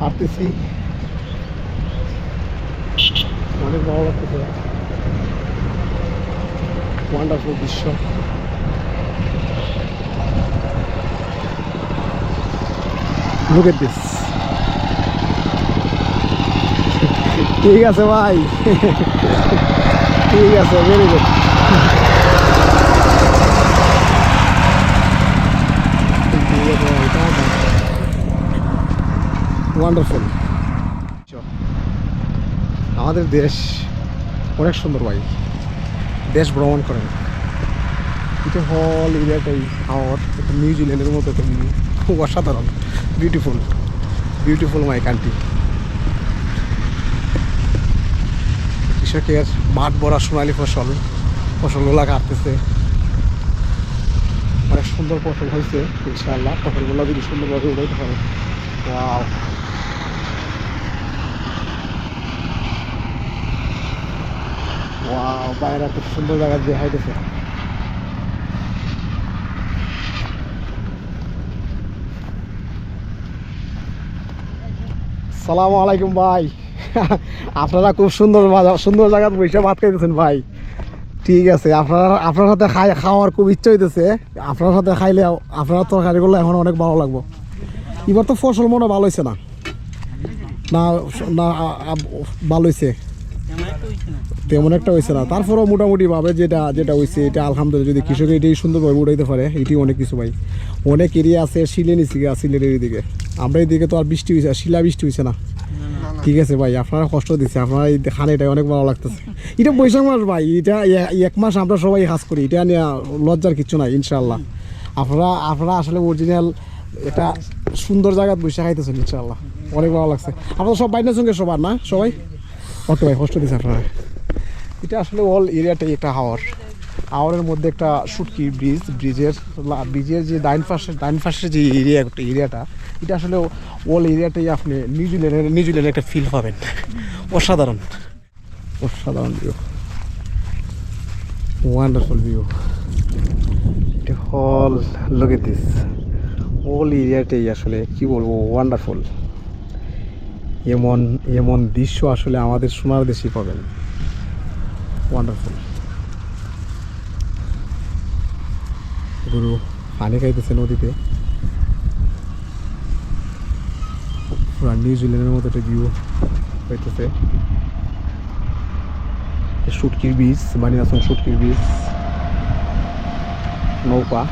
হাঁটতেছি অনেক ভালো লাগতেছে। ওয়ান্ডারফুল দৃশ্য। Look at this. ঠিক আছে ভাই। ঠিক আছে ভেরি গুড ওয়ান্ডারফুল আমাদের দেশ অনেক সুন্দর ভাই। দেশ ভ্রমণ করেন। এটা হল এরিয়াটাই হাওয়ার একটা নিউজিল্যান্ডের মতো একটা খুব অসাধারণ। বিউটিফুল বিউটিফুল মাই কান্ট্রি কৃষকের মাঠ ভরা সোনালি ফসল, ফসলগুলো কাটতেছে। অনেক সুন্দর ফসল হয়েছে, ইনশাআল্লাহ। ফসলগুলো যদি সুন্দরভাবে উঠাইতে পারে। বাইরে খুব সুন্দর জায়গা দিয়ে হাইতেছে সালামু আলাইকুম ভাই। আপনারা খুব সুন্দর সুন্দর জায়গা বসে ভাত খাইতেছেন ভাই। ঠিক আছে, আপনারা আপনার সাথে খাই খাওয়ার খুব ইচ্ছা হইতেছে। আপনার সাথে খাইলে আপনার তরকারি করলে এখন অনেক ভালো লাগবো। এবার তো ফসল মনে ভালো হয়েছে না। না ভালো হয়েছে তেমন একটা হয়েছে না। তারপরেও মোটামুটি ভাবে যেটা যেটা হয়েছে এটা আলহামদুলিল্লাহ যদি কৃষক এটাই সুন্দরভাবে উঠাইতে পারে এটি অনেক কিছু ভাই। অনেক এরিয়া আছে শিলে নিচে সিলেটের এদিকে। আমরা এইদিকে তো আর বৃষ্টি হয়েছে শিলা বৃষ্টি হয়েছে না। ঠিক আছে ভাই, আপনারা কষ্ট দিচ্ছে, আপনারা এই খান এটা অনেক ভালো লাগতেছে। এটা বৈশাখ মাস ভাই, এটা এক মাস আমরা সবাই কাজ করি, এটা নিয়ে লজ্জার কিছু নাই ইনশাল্লাহ আপনারা আপনারা আসলে অরিজিনাল এটা সুন্দর জায়গা বৈশাখ খাইতেছেন ইনশাল্লাহ অনেক ভালো লাগছে। আপনারা সব বাইরের সঙ্গে সবার, না? সবাই? ওকে ভাই কষ্ট দিচ্ছে আপনারা এটা আসলে অল এরিয়াটাই একটা হাওয়ার হাওয়ারের মধ্যে একটা সুটকি ব্রিজ ব্রিজের ব্রিজের যে ডাইন পাশে, ডাইন পাশের যে এরিয়া একটা এরিয়াটা এটা আসলে অল এরিয়াটাই আপনি নিউজিল্যান্ডের নিউজিল্যান্ডের একটা ফিল পাবেন। অসাধারণ। অসাধারণ ভিউ ওয়ান্ডারফুল ভিউ এটা হল লোক দিস অল এরিয়াটাই আসলে কি বলব ওয়ান্ডারফুল এমন এমন দৃশ্য আসলে আমাদের সোনার দেশেই পাবেন। ওয়ান্ডারফুল গরু পানি খাইতেছে নদীতে। পুরা নিউজিল্যান্ডের মতো একটা ভিউ হইতেছে সুটকির বীজ বানিয়াসন সুটকির বীজ নৌকা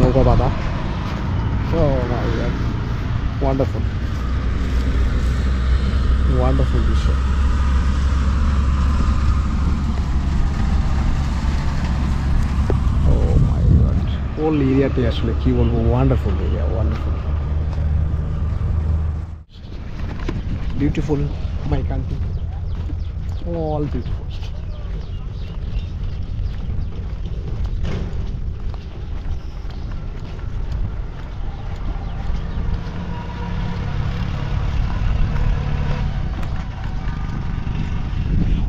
নৌকা বাঁধা। ওয়ান্ডারফুল ওয়ান্ডারফুল দৃশ্য ও মাই গড হোল এরিয়াতে আসলে কি বলব? Wonderful area wonderful beautiful my country all beautiful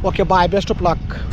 Okay, bye. Best of luck.